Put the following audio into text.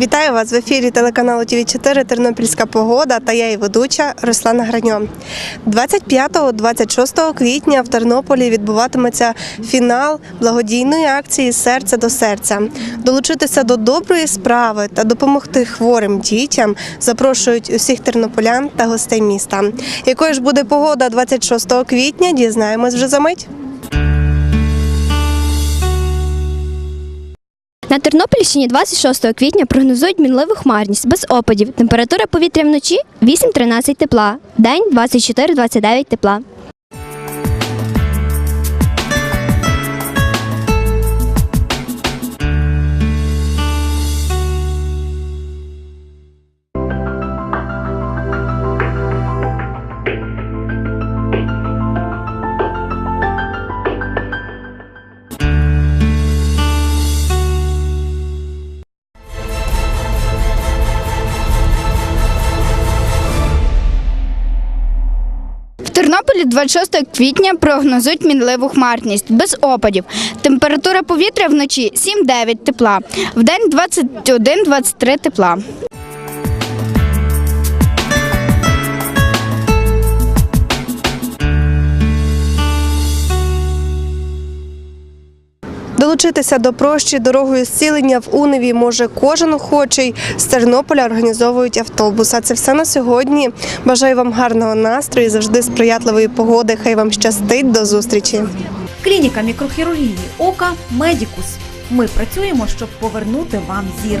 Вітаю вас в ефірі телеканалу ТВ 4 Тернопільська погода та я її ведуча Руслана Граньо. 25-26 квітня в Тернополі відбуватиметься фінал благодійної акції Серце до серця. Долучитися до доброї справи та допомогти хворим дітям запрошують усіх тернополян та гостей міста. Якою ж буде погода 26 квітня? Дізнаємось вже за мить. На Тернопільщині 26 квітня прогнозують мінливу хмарність без опадів. Температура повітря вночі 8-13 тепла, день 24-29 тепла. Тернополі 26 квітня прогнозують мінливу хмарність без опадів. Температура повітря вночі 7-9 тепла, в день 21-23 тепла. Долучитися до прощі дорогою зцілення в Уневі може кожен охочий. З Тернополя організовують автобус. А це все на сьогодні. Бажаю вам гарного настрою, завжди сприятливої погоди. Хай вам щастить. До зустрічі. Клініка мікрохірургії ока Медікус. Ми працюємо, щоб повернути вам зір.